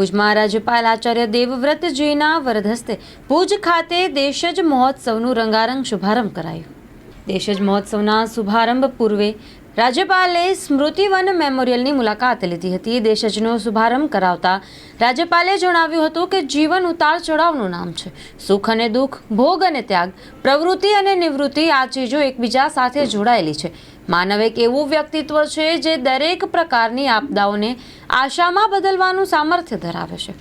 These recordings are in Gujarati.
ભુજમાં રાજ્યપાલ આચાર્ય દેવવ્રતજીના વરદહસ્તે ભુજ ખાતે દેશજ મહોત્સવનું રંગારંગ શુભારંભ કરાયું. દેશજ મહોત્સવના શુભારંભ પૂર્વે રાજ્યપાલે સ્મૃતિવન મેમોરિયલની મુલાકાત લીધી હતી. દેશજનો શુભારંભ કરાવતા રાજ્યપાલે જણાવ્યું હતું કે જીવન ઉતાર ચઢાવનું નામ છે. સુખ અને દુઃખ, ભોગ અને ત્યાગ, પ્રવૃત્તિ અને નિવૃત્તિ આ ચીજો એકબીજા સાથે જોડાયેલી છે. માનવ એક એવું વ્યક્તિત્વ છે જે દરેક પ્રકારની આપદાઓને આશામાં બદલવાનું સામર્થ્ય ધરાવે છે.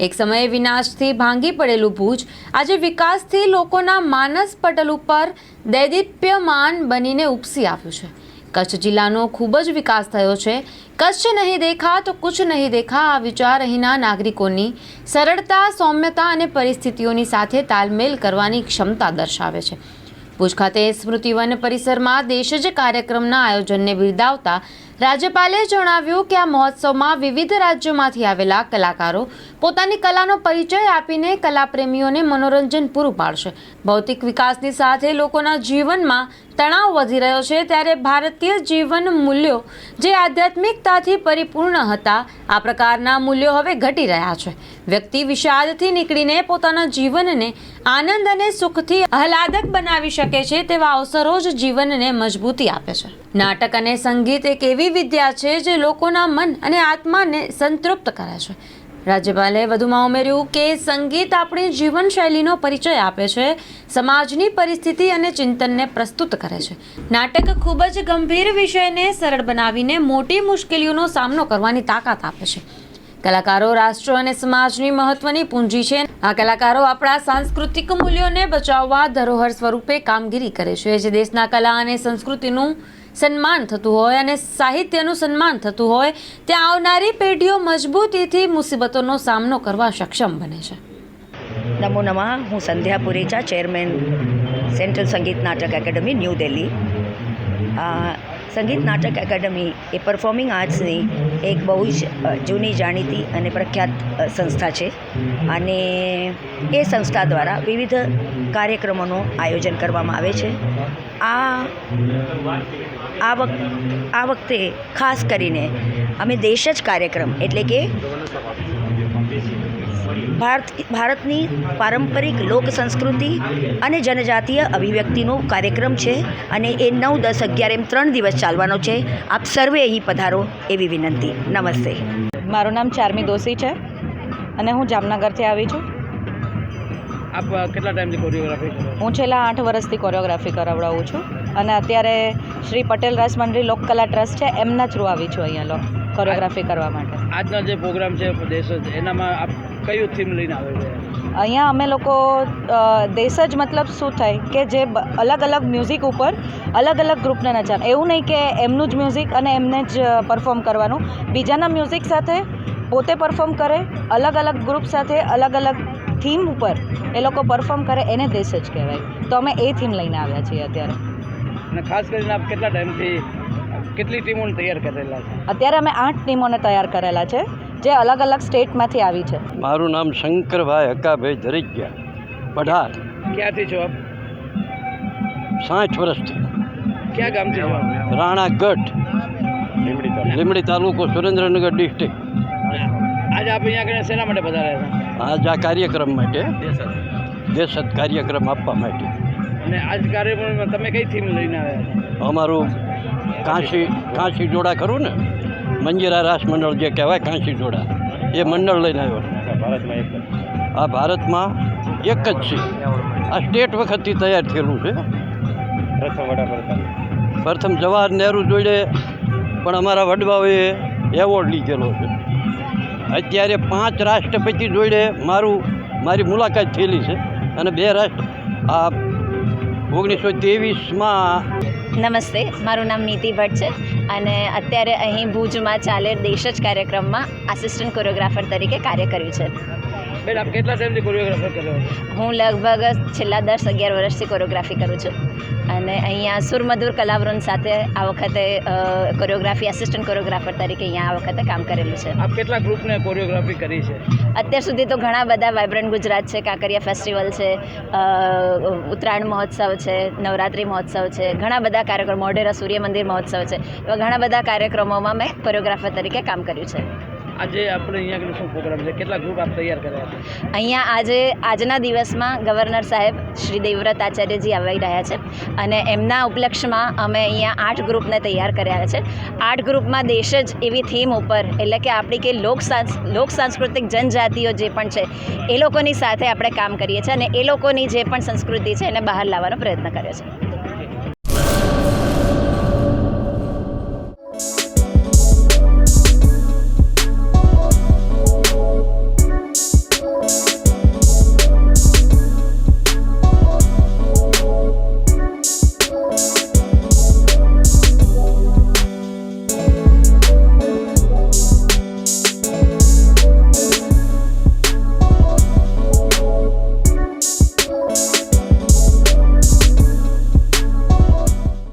એક સમયે વિનાશથી ભાંગી પડેલું ભુજ આજે વિકાસથી લોકોના માનસ પટલ ઉપર દૈદીપ્યમાન બનીને ઉપસી આવ્યું છે. કચ્છ જિલ્લાનો ખૂબ જ વિકાસ થયો છે. કચ્છ નહીં દેખા તો કુછ નહીં દેખા આ વિચાર અહીંના નાગરિકોની સરળતા, સૌમ્યતા અને પરિસ્થિતિઓની સાથે તાલમેલ કરવાની ક્ષમતા દર્શાવે છે. ભુજ ખાતે સ્મૃતિવન પરિસરમાં દેશજ કાર્યક્રમના આયોજનને બિરદાવતા રાજ્યપાલે જણાવ્યું કે આ મહોત્સવમાં વિવિધ રાજ્યોમાંથી આવેલા કલાકારો પોતાની કલાનો પરિચય આપીને કલાપ્રેમીઓને મનોરંજન પૂરું પાડશે. ભૌતિક વિકાસની સાથે લોકોના જીવનમાં તણાવ વધી રહ્યો છે ત્યારે ભારતીય જીવન મૂલ્યો જે આધ્યાત્મિકતાથી પરિપૂર્ણ હતા, આ પ્રકારના મૂલ્યો હવે ઘટી રહ્યા છે. વ્યક્તિ વિષાદથી નીકળીને પોતાના જીવનને આનંદ અને સુખથી આહલાદક બનાવી શકે છે તેવા અવસરો જ જીવનને મજબૂતી આપે છે. નાટક અને સંગીત એક એવી વિદ્યા છે જે લોકોના મન અને આત્માને સંતૃપ્ત કરે છે. રાજ્યપાલે વધુમાં ઉમેર્યું કે સંગીત આપણી જીવનશૈલીનો પરિચય આપે છે, સમાજની પરિસ્થિતિ અને ચિંતનને પ્રસ્તુત કરે છે. નાટક ખૂબ જ ગંભીર વિષયને સરળ બનાવીને મોટી મુશ્કેલીઓનો સામનો કરવાની તાકાત આપે છે. કલાકારો, રાષ્ટ્ર અને સમાજની મહત્વની પૂંજી છે. આ કલાકારો આપણા સાંસ્કૃતિક મૂલ્યોને બચાવવા ધરોહર સ્વરૂપે કામગીરી કરે છે. જે દેશના કલા અને સંસ્કૃતિનું સન્માન થતું હોય અને સાહિત્યનું સન્માન થતું હોય, ત્યાં આવનારી પેઢીઓ મજબૂતીથી મુસીબતોનો સામનો કરવા સક્ષમ બને છે. નમો નમઃ. હું સંધ્યા પુરેચા, ચેરમેન સેન્ટ્રલ સંગીત નાટક એકેડમી, ન્યૂ દિલ્હી. સંગીત નાટક એકેડમી એ પરફોર્મિંગ આર્ટ્સની એક બહુ જ જૂની જાણીતી અને પ્રખ્યાત સંસ્થા છે. અને એ સંસ્થા દ્વારા વિવિધ કાર્યક્રમોનું આયોજન કરવામાં આવે છે. આ આ વખ આ વખતે ખાસ કરીને અમે દેશ જ કાર્યક્રમ એટલે કે ભારત ભારતની પારંપરિક લોક સંસ્કૃતિ અને જનજાતીય અભિવ્યક્તિનો કાર્યક્રમ છે અને એ નવ દસ અગિયાર એમ ત્રણ દિવસ ચાલવાનો છે. આપ સર્વે અહીં પધારો એવી વિનંતી. નમસ્તે. મારું નામ ચારમી દોશી છે અને હું જામનગરથી આવી છું. આપ કેટલા ટાઈમથી કોરિયોગ્રાફી હું છેલ્લા આઠ વર્ષથી કોરિયોગ્રાફી કરાવડાવું છું અને અત્યારે શ્રી પટેલ રાજમંડળી લોકકલા ટ્રસ્ટ છે એમના થ્રુ આવી છું અહીંયા લો કોરિયોગ્રાફી કરવા માટે. આજનો જે પ્રોગ્રામ છે દેશ એનામાં આપ કયું થીમ લઈને આવે છે? અહીંયા અમે લોકો દેશ જ મતલબ શું થાય કે જે અલગ અલગ મ્યુઝિક ઉપર અલગ અલગ ગ્રુપને નચાવવાનું એવું નહીં કે એમનું જ મ્યુઝિક અને એમને જ પરફોર્મ કરવાનું. બીજાના મ્યુઝિક સાથે પોતે પરફોર્મ કરે અલગ અલગ ગ્રુપ સાથે અલગ અલગ થીમ ઉપર એ લોકો પરફોર્મ કરે એને દેશ જ કહેવાય. તો અમે એ થીમ લઈને આવ્યા છીએ અત્યારે. અને ખાસ કરીને આપ કેટલા ટાઈમથી કેટલી ટીમોને તૈયાર કરેલા છે? અત્યારે અમે આઠ ટીમોને તૈયાર કરેલા છે. જે અલગ અલગ સ્ટેટમાંથી આવી છે. મારું નામ શંકરભાઈ હકાભાઈ ધરીજ્યા પઢાર. ક્યાંથી છો આપ? સાઠ વર્ષથી. ક્યાં ગામથી છો આપ? રાણાગઢ. લીમડી તાલુકો. સુરેન્દ્રનગર ડિસ્ટ્રિક્ટ આજે આપ અહીંયા આગળ શેના માટે પધાર્યા હતા? આજ આ કાર્યક્રમ માટે. દેશત કાર્યક્રમ આપવા માટે. અને આજ કાર્યક્રમમાં તમે કઈ થીમ લઈને આવ્યા હતા? અમારું કાશી કાશી જોડા ખરું ને? મંજીરા રાસ મંડળ જે કહેવાય કાંસી જોડા, એ મંડળ લઈને આવ્યો. આ ભારતમાં એક જ છે. આ સ્ટેટ વખતથી તૈયાર થયેલું છે. પ્રથમ જવાહર નહેરુ જોડે પણ અમારા વડવાઓએ એવોર્ડ લીધેલો છે. અત્યારે પાંચ રાષ્ટ્રપતિ જોડે મારું, મારી મુલાકાત થયેલી છે. અને બે રાષ્ટ્ર, આ ઓગણીસો ત્રેવીસમાં નમસ્તે, મારું નામ નીતિ ભટ્ટ છે અને અત્યારે અહીં ભુજમાં ચાલે દેશ જ કાર્યક્રમમાં આસિસ્ટન્ટ કોરિયોગ્રાફર તરીકે કાર્ય કર્યું છે. બેન આપ કેટલા ટાઈમથી કોરિયોગ્રાફર કરો હું લગભગ છેલ્લા દસ અગિયાર વર્ષથી કોરિયોગ્રાફી કરું છું. અને અહીંયા સુરમધુર કલાવૃંદ સાથે આ વખતે કોરિયોગ્રાફી આસિસ્ટન્ટ કોરિયોગ્રાફર તરીકે અહીંયા આ વખતે કામ કરેલું છે. આપ કેટલા ગ્રુપને કોરિયોગ્રાફી કરી છે? અત્યાર સુધી તો ઘણા બધા વાઇબ્રન્ટ ગુજરાત છે કાંકરિયા ફેસ્ટિવલ છે ઉત્તરાયણ મહોત્સવ છે નવરાત્રિ મહોત્સવ છે ઘણા બધા કાર્યક્રમો મોઢેરા સૂર્ય મંદિર મહોત્સવ છે. એવા ઘણા બધા કાર્યક્રમોમાં મેં કોરિયોગ્રાફર તરીકે કામ કર્યું છે. આજે આપણે અહીંયા શું પ્રોગ્રામ છે? કેટલા ગ્રુપ આપ તૈયાર કર્યા છે? અહીંયા આજે, આજના દિવસમાં ગવર્નર સાહેબ શ્રી દેવવ્રત આચાર્યજી આવી રહ્યા છે અને એમના ઉપલક્ષમાં અમે અહીંયા આઠ ગ્રુપને તૈયાર કર્યા છે. આઠ ગ્રુપમાં દેશ જ એવી થીમ ઉપર, એટલે કે આપણી કે લોક લોક સાંસ્કૃતિક જનજાતિઓ જે પણ છે, એ લોકોની સાથે આપણે કામ કરીએ છીએ અને એ લોકોની જે પણ સંસ્કૃતિ છે એને બહાર લાવવાનો પ્રયત્ન કર્યો છે.